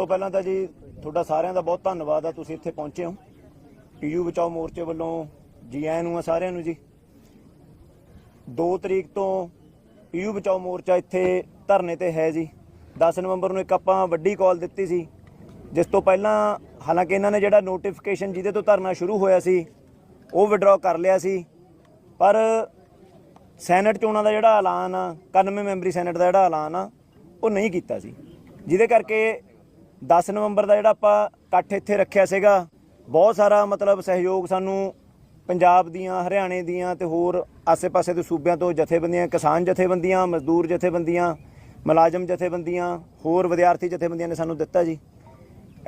ਤੋਂ ਪਹਿਲਾਂ ਤਾਂ ਜੀ ਤੁਹਾਡਾ ਸਾਰਿਆਂ ਦਾ ਬਹੁਤ ਧੰਨਵਾਦ ਆ, ਤੁਸੀਂ ਇੱਥੇ ਪਹੁੰਚੇ ਹੋ। ਪੀਯੂ ਬਚਾਓ ਮੋਰਚੇ ਵੱਲੋਂ ਜੀ ਆਇਆਂ ਨੂੰ ਆ ਸਾਰਿਆਂ ਨੂੰ ਜੀ। 2 ਤਰੀਕ ਤੋਂ ਪੀਯੂ ਬਚਾਓ ਮੋਰਚਾ ਇੱਥੇ ਧਰਨੇ ਤੇ ਹੈ ਜੀ। 10 ਨਵੰਬਰ ਨੂੰ ਇੱਕ ਆਪਾਂ ਵੱਡੀ ਕਾਲ ਦਿੱਤੀ ਸੀ, ਜਿਸ ਤੋਂ ਪਹਿਲਾਂ ਹਾਲਾਂਕਿ ਇਹਨਾਂ ਨੇ ਜਿਹੜਾ ਨੋਟੀਫਿਕੇਸ਼ਨ ਜਿਹਦੇ ਤੋਂ ਧਰਨਾ ਸ਼ੁਰੂ ਹੋਇਆ ਸੀ, ਉਹ ਵਿਡਰਾਅ ਕਰ ਲਿਆ ਸੀ। ਪਰ ਸੈਨੇਟ ਚੋਣਾਂ ਦਾ ਜਿਹੜਾ ਐਲਾਨ ਆ 91 ਮੈਂਬਰੀ ਸੈਨੇਟ ਦਾ ਜਿਹੜਾ ਐਲਾਨ ਆ, ਉਹ ਨਹੀਂ ਕੀਤਾ ਸੀ। ਜਿਹਦੇ ਕਰਕੇ 10 ਨਵੰਬਰ ਦਾ ਜਿਹੜਾ ਆਪਾਂ ਇਕੱਠ ਇੱਥੇ ਰੱਖਿਆ ਸੀਗਾ, ਬਹੁਤ ਸਾਰਾ ਮਤਲਬ ਸਹਿਯੋਗ ਸਾਨੂੰ ਪੰਜਾਬ ਦੀਆਂ, ਹਰਿਆਣੇ ਦੀਆਂ ਤੇ ਹੋਰ ਆਸੇ-ਪਾਸੇ ਦੇ ਸੂਬਿਆਂ ਤੋਂ ਜਥੇਬੰਦੀਆਂ, ਕਿਸਾਨ ਜਥੇਬੰਦੀਆਂ, ਮਜ਼ਦੂਰ ਜਥੇਬੰਦੀਆਂ, ਮੁਲਾਜ਼ਮ ਜਥੇਬੰਦੀਆਂ, ਹੋਰ ਵਿਦਿਆਰਥੀ ਜਥੇਬੰਦੀਆਂ ਨੇ ਸਾਨੂੰ ਦਿੱਤਾ ਜੀ।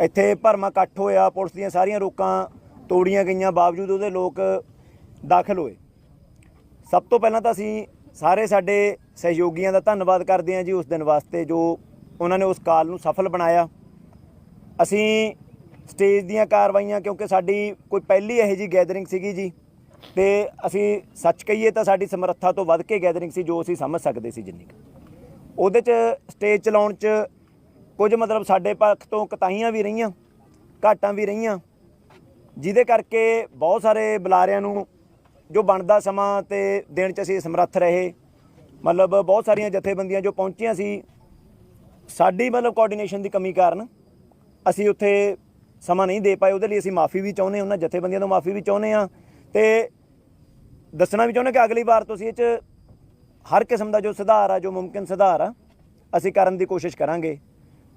ਇੱਥੇ ਭਰਮਾ ਇਕੱਠ ਹੋਇਆ, ਪੁਲਿਸ ਦੀਆਂ ਸਾਰੀਆਂ ਰੋਕਾਂ ਤੋੜੀਆਂ ਗਈਆਂ, ਬਾਵਜੂਦ ਉਹਦੇ ਲੋਕ ਦਾਖਲ ਹੋਏ। ਸਭ ਤੋਂ ਪਹਿਲਾਂ ਤਾਂ ਅਸੀਂ ਸਾਰੇ ਸਾਡੇ ਸਹਿਯੋਗੀਆਂ ਦਾ ਧੰਨਵਾਦ ਕਰਦੇ ਹਾਂ ਜੀ ਉਸ ਦਿਨ ਵਾਸਤੇ ਜੋ ਉਹਨਾਂ ਨੇ ਉਸ ਕਾਲ ਨੂੰ ਸਫਲ ਬਣਾਇਆ। ਅਸੀਂ ਸਟੇਜ ਦੀਆਂ ਕਾਰਵਾਈਆਂ, ਕਿਉਂਕਿ ਸਾਡੀ ਕੋਈ ਪਹਿਲੀ ਇਹੋ ਜੀ ਗੈਦਰਿੰਗ ਸੀਗੀ ਜੀ, ਤੇ ਅਸੀਂ ਸੱਚ ਕਹੀਏ ਤਾਂ ਸਾਡੀ ਸਮਰੱਥਾ ਤੋਂ ਵੱਧ ਕੇ ਗੈਦਰਿੰਗ ਸੀ ਜੋ ਅਸੀਂ ਸਮਝ ਸਕਦੇ ਸੀ ਜਿੰਨੀ ਕੁ। ਉਹਦੇ 'ਚ ਸਟੇਜ ਚਲਾਉਣ 'ਚ ਕੁਝ ਮਤਲਬ ਸਾਡੇ ਪੱਖ ਤੋਂ ਕਤਾਈਆਂ ਵੀ ਰਹੀਆਂ, ਘਾਟਾਂ ਵੀ ਰਹੀਆਂ, ਜਿਹਦੇ ਕਰਕੇ ਬਹੁਤ ਸਾਰੇ ਬੁਲਾਰਿਆਂ ਨੂੰ ਜੋ ਬਣਦਾ ਸਮਾਂ ਤੇ ਦੇਣ 'ਚ ਅਸੀਂ ਸਮਰੱਥ ਰਹੇ, ਮਤਲਬ ਬਹੁਤ ਸਾਰੀਆਂ ਜਥੇਬੰਦੀਆਂ ਜੋ ਪਹੁੰਚੀਆਂ ਸੀ, ਸਾਡੀ ਮਤਲਬ ਕੋਆਰਡੀਨੇਸ਼ਨ ਦੀ ਕਮੀ ਕਾਰਨ ਅਸੀਂ ਉੱਥੇ ਸਮਾਂ ਨਹੀਂ ਦੇ ਪਾਏ, ਉਹਦੇ ਲਈ ਅਸੀਂ ਮਾਫੀ ਵੀ ਚਾਹੁੰਦੇ ਉਹਨਾਂ ਜਥੇਬੰਦੀਆਂ ਤੋਂ ਮਾਫੀ ਵੀ ਚਾਹੁੰਦੇ ਹਾਂ ਤੇ ਦੱਸਣਾ ਵੀ ਚਾਹੁੰਦੇ ਕਿ ਅਗਲੀ ਵਾਰ ਤੁਸੀਂ ਇਹ 'ਚ ਹਰ ਕਿਸਮ ਦਾ ਜੋ ਸੁਧਾਰ ਆ, ਜੋ ਮੁਮਕਿਨ ਸੁਧਾਰ ਆ, ਅਸੀਂ ਕਰਨ ਦੀ ਕੋਸ਼ਿਸ਼ ਕਰਾਂਗੇ।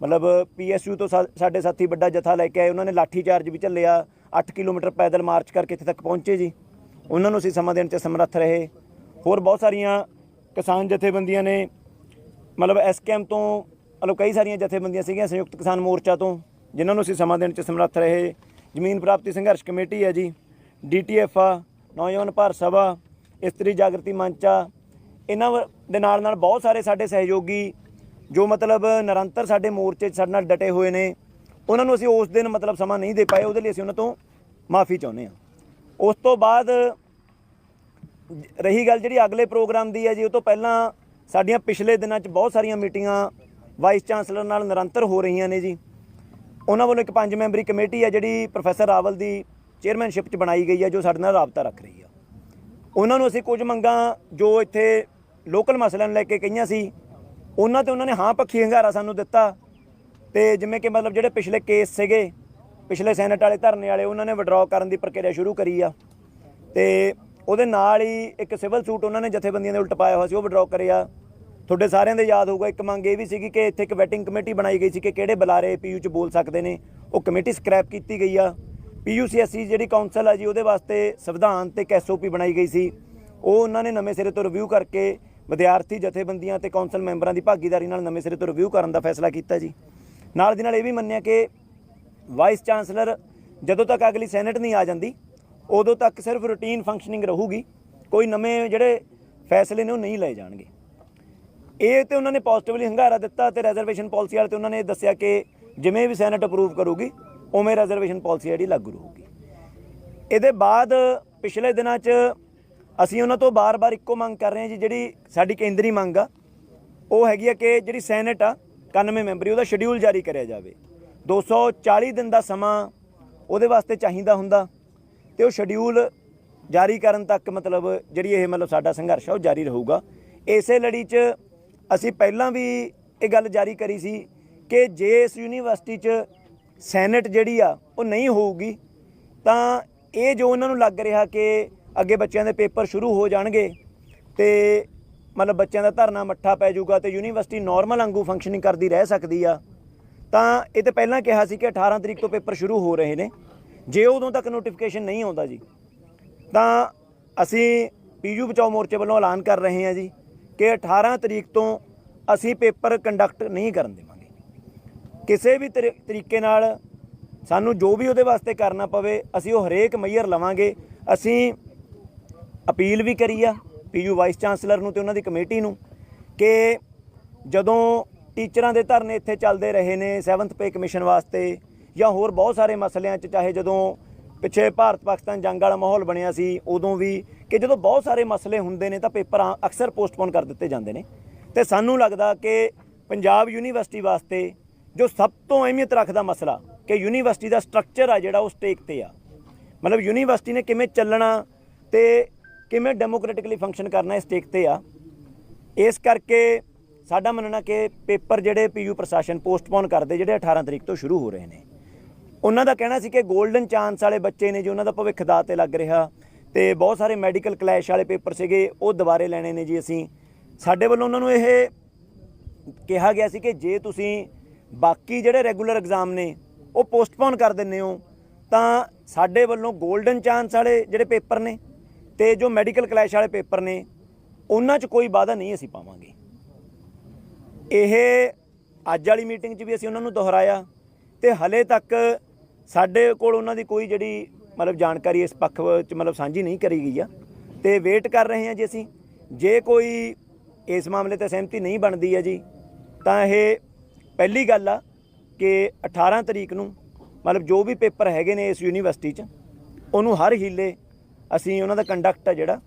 ਮਤਲਬ ਪੀਐਸਯੂ ਤੋਂ ਸਾਡੇ ਸਾਥੀ ਵੱਡਾ ਜਥਾ ਲੈ ਕੇ ਆਏ, ਉਹਨਾਂ ਨੇ ਲਾਠੀ ਚਾਰਜ ਵੀ ਝੱਲਿਆ 8 ਕਿਲੋਮੀਟਰ ਪੈਦਲ ਮਾਰਚ ਕਰਕੇ ਇੱਥੇ ਤੱਕ ਪਹੁੰਚੇ ਜੀ। ਉਹਨਾਂ ਨੂੰ ਅਸੀਂ ਸਮਾਂ ਦੇਣ 'ਚ ਸਮਰੱਥ ਰਹੇ। ਹੋਰ ਬਹੁਤ ਸਾਰੀਆਂ ਕਿਸਾਨ ਜਥੇਬੰਦੀਆਂ ਨੇ, ਮਤਲਬ ਐਸਕੇਐਮ ਤੋਂ, ਮਤਲਬ ਕਈ ਸਾਰੀਆਂ ਜਥੇਬੰਦੀਆਂ ਸੀਗੀਆਂ ਸੰਯੁਕਤ ਕਿਸਾਨ ਮੋਰਚਾ ਤੋਂ। ਜਿਨ੍ਹਾਂ ਨੂੰ ਅਸੀਂ ਸਮਾਂ ਦੇਣ 'ਚ ਸਮਰੱਥ ਰਹੇ। ਜ਼ਮੀਨ ਪ੍ਰਾਪਤੀ ਸੰਘਰਸ਼ ਕਮੇਟੀ ਹੈ ਜੀ। ਡੀਟੀਐਫ ਆ, ਨੌਜਵਾਨ ਭਾਰਤ ਸਭਾ, ਇਸਤਰੀ ਜਾਗਰਤੀ ਮੰਚ। ਆ ਇਹਨਾਂ ਵ- ਦੇ ਨਾਲ ਨਾਲ ਬਹੁਤ ਸਾਰੇ ਸਾਡੇ ਸਹਿਯੋਗੀ, ਜੋ ਮਤਲਬ ਨਿਰੰਤਰ ਸਾਡੇ ਮੋਰਚੇ 'ਚ ਸਾਡੇ ਨਾਲ ਡਟੇ ਹੋਏ ਨੇ। ਉਹਨਾਂ ਨੂੰ ਅਸੀਂ ਉਸ ਦਿਨ ਮਤਲਬ ਸਮਾਂ ਨਹੀਂ ਦੇ ਪਾਏ। ਉਹਦੇ ਲਈ ਅਸੀਂ ਉਹਨਾਂ ਤੋਂ ਮਾਫੀ ਚਾਹੁੰਦੇ ਹਾਂ। ਉਸ ਤੋਂ ਬਾਅਦ ਰਹੀ ਗੱਲ ਜਿਹੜੀ ਅਗਲੇ ਪ੍ਰੋਗਰਾਮ ਦੀ ਹੈ ਜੀ, ਉਹ ਤੋਂ ਪਹਿਲਾਂ ਸਾਡੀਆਂ ਪਿਛਲੇ ਦਿਨਾਂ 'ਚ ਬਹੁਤ ਸਾਰੀਆਂ ਮੀਟਿੰਗਾਂ ਵਾਈਸ ਚਾਂਸਲਰ ਨਾਲ ਨਿਰੰਤਰ ਹੋ ਰਹੀਆਂ ਨੇ ਜੀ। ਉਹਨਾਂ ਵੱਲੋਂ ਇੱਕ ਪੰਜ ਮੈਂਬਰੀ ਕਮੇਟੀ ਹੈ ਜਿਹੜੀ ਪ੍ਰੋਫੈਸਰ ਰਾਵਲ ਦੀ ਚੇਅਰਮੈਨਸ਼ਿਪ 'ਚ ਬਣਾਈ ਗਈ ਹੈ ਜੋ ਸਾਡੇ ਨਾਲ ਰਾਬਤਾ ਰੱਖ ਰਹੀ ਆ। ਉਹਨਾਂ ਨੂੰ ਅਸੀਂ ਕੁਝ ਮੰਗਾਂ ਜੋ ਇੱਥੇ ਲੋਕਲ ਮਸਲਿਆਂ ਨੂੰ ਲੈ ਕੇ ਕਹੀਆਂ ਸੀ, ਉਹਨਾਂ ਤੇ ਉਹਨਾਂ ਨੇ ਹਾਂ ਪੱਖੀ ਹੰਗਾਰਾ ਸਾਨੂੰ ਦਿੱਤਾ ਤੇ ਜਿਵੇਂ ਕਿ ਮਤਲਬ ਜਿਹੜੇ ਪਿਛਲੇ ਕੇਸ ਸੀਗੇ, ਪਿਛਲੇ ਸੈਨੇਟ ਵਾਲੇ ਧਰਨੇ ਵਾਲੇ, ਉਹਨਾਂ ਨੇ ਵਿਡਰਾਅ ਕਰਨ ਦੀ ਪ੍ਰਕਿਰਿਆ ਸ਼ੁਰੂ ਕਰੀ ਆ। ਤੇ ਉਹਦੇ ਨਾਲ ਹੀ ਇੱਕ ਸਿਵਲ ਸੂਟ ਉਹਨਾਂ ਨੇ ਜਥੇਬੰਦੀਆਂ ਦੇ ਉਲਟ ਪਾਇਆ ਹੋਇਆ ਸੀ, ਉਹ ਵਿਡਰਾਅ ਕਰਿਆ। ਤੁਹਾਡੇ ਸਾਰਿਆਂ ਦੇ ਯਾਦ ਹੋਊਗਾ, ਇੱਕ ਮੰਗ ਇਹ ਵੀ ਸੀਗੀ ਕਿ ਇੱਥੇ ਇੱਕ ਵੈਟਿੰਗ ਕਮੇਟੀ ਬਣਾਈ ਗਈ ਸੀ ਕਿ ਕਿਹੜੇ ਬੁਲਾਰੇ ਪੀਯੂ ਚ ਬੋਲ ਸਕਦੇ ਨੇ। ਉਹ ਕਮੇਟੀ ਸਕ੍ਰੈਪ ਕੀਤੀ ਗਈ ਆ। ਪੀਯੂਸੀਐਸਸੀ ਜਿਹੜੀ ਕਾਉਂਸਲ ਆ ਜੀ, ਉਹਦੇ ਵਾਸਤੇ ਸੰਵਿਧਾਨ ਤੇ ਐਸਓਪੀ ਬਣਾਈ ਗਈ ਸੀ। ਉਹ ਉਹਨਾਂ ਨੇ ਨਵੇਂ ਸਿਰੇ ਤੋਂ ਰਿਵਿਊ ਕਰਕੇ ਵਿਦਿਆਰਥੀ ਜਥੇਬੰਦੀਆਂ ਤੇ ਕਾਉਂਸਲ ਮੈਂਬਰਾਂ ਦੀ ਭਾਗੀਦਾਰੀ ਨਾਲ ਨਵੇਂ ਸਿਰੇ ਤੋਂ ਰਿਵਿਊ ਕਰਨ ਦਾ ਫੈਸਲਾ ਕੀਤਾ ਜੀ। ਨਾਲ ਦੀ ਨਾਲ ਇਹ ਵੀ ਮੰਨਿਆ ਕਿ ਵਾਈਸ ਚਾਂਸਲਰ ਜਦੋਂ ਤੱਕ ਅਗਲੀ ਸੈਨੇਟ ਨਹੀਂ ਆ ਜਾਂਦੀ, ਉਦੋਂ ਤੱਕ ਸਿਰਫ ਰੂਟੀਨ ਫੰਕਸ਼ਨਿੰਗ ਰਹੂਗੀ। ਕੋਈ ਨਵੇਂ ਜਿਹੜੇ ਫੈਸਲੇ ਨੇ ਉਹ ਨਹੀਂ ਲਏ ਜਾਣਗੇ। ਇਹ ਤੇ ਉਹਨਾਂ ਨੇ ਪੋਜ਼ਿਟਿਵਲੀ ਹੰਗਾਰਾ ਦਿੱਤਾ ਤੇ ਰਿਜ਼ਰਵੇਸ਼ਨ ਪਾਲਿਸੀ ਵਾਲੇ ਤੇ ਉਹਨਾਂ ਨੇ ਦੱਸਿਆ ਕਿ ਜਿਵੇਂ ਵੀ ਸੈਨੇਟ ਅਪਰੂਵ ਕਰੂਗੀ, ਉਵੇਂ ਰਿਜ਼ਰਵੇਸ਼ਨ ਪਾਲਿਸੀ ਜਿਹੜੀ ਲਾਗੂ ਰਹੂਗੀ। ਇਹਦੇ ਬਾਅਦ ਪਿਛਲੇ ਦਿਨਾਂ 'ਚ ਅਸੀਂ ਉਹਨਾਂ ਤੋਂ ਬਾਰ-ਬਾਰ ਇੱਕੋ ਮੰਗ ਕਰ ਰਹੇ ਹਾਂ ਜੀ, ਜਿਹੜੀ ਸਾਡੀ ਕੇਂਦਰੀ ਮੰਗ ਆ, ਉਹ ਹੈਗੀ ਆ ਕਿ ਜਿਹੜੀ ਸੈਨੇਟ ਆ 91 ਮੈਂਬਰੀ, ਉਹਦਾ ਸ਼ਡਿਊਲ ਜਾਰੀ ਕਰਿਆ ਜਾਵੇ। 240 ਦਿਨ ਦਾ ਸਮਾਂ ਉਹਦੇ ਵਾਸਤੇ ਚਾਹੀਦਾ ਹੁੰਦਾ ਤੇ ਉਹ ਸ਼ਡਿਊਲ ਜਾਰੀ ਕਰਨ ਤੱਕ ਮਤਲਬ ਜਿਹੜੀ ਇਹ ਮਤਲਬ ਸਾਡਾ ਸੰਘਰਸ਼ ਆ, ਉਹ ਜਾਰੀ ਰਹੂਗਾ। ਇਸੇ ਲੜੀ 'ਚ ਅਸੀਂ ਪਹਿਲਾਂ ਵੀ ਇਹ ਗੱਲ ਜਾਰੀ ਕਰੀ ਸੀ ਕਿ ਜੇ ਇਸ ਯੂਨੀਵਰਸਿਟੀ 'ਚ ਸੈਨੇਟ ਜਿਹੜੀ ਆ, ਉਹ ਨਹੀਂ ਹੋਊਗੀ, ਤਾਂ ਇਹ ਜੋ ਉਹਨਾਂ ਨੂੰ ਲੱਗ ਰਿਹਾ ਕਿ ਅੱਗੇ ਬੱਚਿਆਂ ਦੇ ਪੇਪਰ ਸ਼ੁਰੂ ਹੋ ਜਾਣਗੇ ਤੇ ਮਤਲਬ ਬੱਚਿਆਂ ਦਾ ਧਰਨਾ ਮੱਠਾ ਪੈ ਜਾਊਗਾ ਤੇ ਯੂਨੀਵਰਸਿਟੀ ਨਾਰਮਲ ਵਾਂਗੂ ਫੰਕਸ਼ਨਿੰਗ ਕਰਦੀ ਰਹਿ ਸਕਦੀ ਆ, ਤਾਂ ਇਹ ਤੇ ਪਹਿਲਾਂ ਕਿਹਾ ਸੀ ਕਿ 18 ਤਰੀਕ ਤੋਂ ਪੇਪਰ ਸ਼ੁਰੂ ਹੋ ਰਹੇ ਨੇ। ਜੇ ਉਦੋਂ ਤੱਕ ਨੋਟੀਫਿਕੇਸ਼ਨ ਨਹੀਂ ਆਉਂਦਾ ਜੀ, ਤਾਂ ਅਸੀਂ ਪੀਯੂ ਬਚਾਓ ਮੋਰਚੇ ਵੱਲੋਂ ਐਲਾਨ ਕਰ ਰਹੇ ਹਾਂ ਜੀ। ਕਿ 18 ਤਰੀਕ ਤੋਂ ਅਸੀਂ ਪੇਪਰ ਕੰਡਕਟ ਨਹੀਂ ਕਰਨ ਦੇਵਾਂਗੇ। ਕਿਸੇ ਵੀ ਤਰੀ- ਤਰੀਕੇ ਨਾਲ ਸਾਨੂੰ ਜੋ ਵੀ ਉਹਦੇ ਵਾਸਤੇ ਕਰਨਾ ਪਵੇ, ਅਸੀਂ ਉਹ ਹਰੇਕ ਮਈਰ ਲਵਾਂਗੇ। ਅਸੀਂ ਅਪੀਲ ਵੀ ਕਰੀ ਆ ਪੀਯੂ ਵਾਈਸ ਚਾਂਸਲਰ ਨੂੰ ਤੇ ਉਹਨਾਂ ਦੀ ਕਮੇਟੀ ਨੂੰ ਕਿ ਜਦੋਂ ਟੀਚਰਾਂ ਦੇ ਧਰਨੇ ਇੱਥੇ ਚੱਲਦੇ ਰਹੇ ਨੇ 7th ਪੇ ਕਮਿਸ਼ਨ ਵਾਸਤੇ ਜਾਂ ਹੋਰ ਬਹੁਤ ਸਾਰੇ ਮਸਲਿਆਂ 'ਚ, ਚਾਹੇ ਜਦੋਂ ਪਿੱਛੇ ਭਾਰਤ ਪਾਕਿਸਤਾਨ ਜੰਗ ਵਾਲਾ ਮਾਹੌਲ ਬਣਿਆ ਸੀ, ਉਦੋਂ ਵੀ ਕਿ ਜਦੋਂ ਬਹੁਤ ਸਾਰੇ ਮਸਲੇ ਹੁੰਦੇ ਨੇ ਤਾਂ ਪੇਪਰ ਆ- ਅਕਸਰ ਪੋਸਟਪੋਨ ਕਰ ਦਿੱਤੇ ਜਾਂਦੇ ਨੇ। ਤੇ ਸਾਨੂੰ ਲੱਗਦਾ ਕਿ ਪੰਜਾਬ ਯੂਨੀਵਰਸਿਟੀ ਵਾਸਤੇ ਜੋ ਸਭ ਤੋਂ ਅਹਿਮੀਅਤ ਰੱਖਦਾ ਮਸਲਾ ਕਿ ਯੂਨੀਵਰਸਿਟੀ ਦਾ ਸਟਰਕਚਰ ਆ ਜਿਹੜਾ, ਉਹ ਸਟੇਕ ਤੇ ਆ। ਮਤਲਬ ਯੂਨੀਵਰਸਿਟੀ ਨੇ ਕਿਵੇਂ ਚੱਲਣਾ ਤੇ ਕਿਵੇਂ ਡੈਮੋਕ੍ਰੈਟਿਕਲੀ ਫੰਕਸ਼ਨ ਕਰਨਾ ਇਸ ਸਟੇਕ ਤੇ ਆ। ਇਸ ਕਰਕੇ ਸਾਡਾ ਮੰਨਣਾ ਕਿ ਪੇਪਰ ਜਿਹੜੇ ਪੀਯੂ ਪ੍ਰਸ਼ਾਸਨ ਪੋਸਟਪੋਨ ਕਰਦੇ ਜਿਹੜੇ 18 ਤਰੀਕ ਤੋਂ ਸ਼ੁਰੂ ਹੋ ਰਹੇ ਨੇ। ਉਹਨਾਂ ਦਾ ਕਹਿਣਾ ਸੀ ਕਿ 골ਡਨ ਚਾਂਸ ਵਾਲੇ ਬੱਚੇ ਨੇ ਜੀ ਉਹਨਾਂ ਦਾ ਭਵਿੱਖ ਦਾ ਤੇ ਲੱਗ ਰਿਹਾ। ਤੇ ਬਹੁਤ ਸਾਰੇ ਮੈਡੀਕਲ ਕਲੈਸ਼ ਵਾਲੇ ਪੇਪਰ ਸੀਗੇ, ਉਹ ਦੁਬਾਰੇ ਲੈਣੇ ਨੇ ਜੀ ਅਸੀਂ। ਸਾਡੇ ਵੱਲੋਂ ਉਹਨਾਂ ਨੂੰ ਇਹ ਕਿਹਾ ਗਿਆ ਸੀ ਕਿ ਜੇ ਤੁਸੀਂ ਬਾਕੀ ਜਿਹੜੇ ਰੈਗੂਲਰ ਐਗਜ਼ਾਮ ਨੇ, ਉਹ ਪੋਸਟਪੋਨ ਕਰ ਦਿੰਦੇ ਹੋ, ਤਾਂ ਸਾਡੇ ਵੱਲੋਂ 골ਡਨ ਚਾਂਸ ਵਾਲੇ ਜਿਹੜੇ ਪੇਪਰ ਨੇ ਤੇ ਜੋ ਮੈਡੀਕਲ ਕਲੈਸ਼ ਵਾਲੇ ਪੇਪਰ ਨੇ, ਉਹਨਾਂ 'ਚ ਕੋਈ ਵਾਅਦਾ ਨਹੀਂ ਅਸੀਂ ਪਾਵਾਂਗੇ। ਇਹ ਅੱਜ ਵਾਲੀ ਮੀਟਿੰਗ 'ਚ ਵੀ ਅਸੀਂ ਉਹਨਾਂ ਨੂੰ ਦੁਹਰਾਇਆ ਤੇ ਹਲੇ ਤੱਕ ਸਾਡੇ ਕੋਲ ਉਹਨਾਂ ਦੀ ਕੋਈ ਜਿਹੜੀ ਮਤਲਬ ਜਾਣਕਾਰੀ ਇਸ ਪੱਖ ਵਿੱਚ ਮਤਲਬ ਸਾਂਝੀ ਨਹੀਂ ਕਰੀ ਗਈ ਆ। ਤੇ ਵੇਟ ਕਰ ਰਹੇ ਹਾਂ ਜੀ ਅਸੀਂ। ਜੇ ਕੋਈ ਇਸ ਮਾਮਲੇ ਤੇ ਸਹਿਮਤੀ ਨਹੀਂ ਬਣਦੀ ਹੈ ਜੀ, ਤਾਂ ਇਹ ਪਹਿਲੀ ਗੱਲ ਆ ਕਿ 18 ਤਰੀਕ ਨੂੰ ਮਤਲਬ ਜੋ ਵੀ ਪੇਪਰ ਹੈਗੇ ਨੇ ਇਸ ਯੂਨੀਵਰਸਿਟੀ 'ਚ, ਉਹਨੂੰ ਹਰ ਹੀਲੇ ਅਸੀਂ ਉਹਨਾਂ ਦਾ ਕੰਡਕਟ ਆ ਜਿਹੜਾ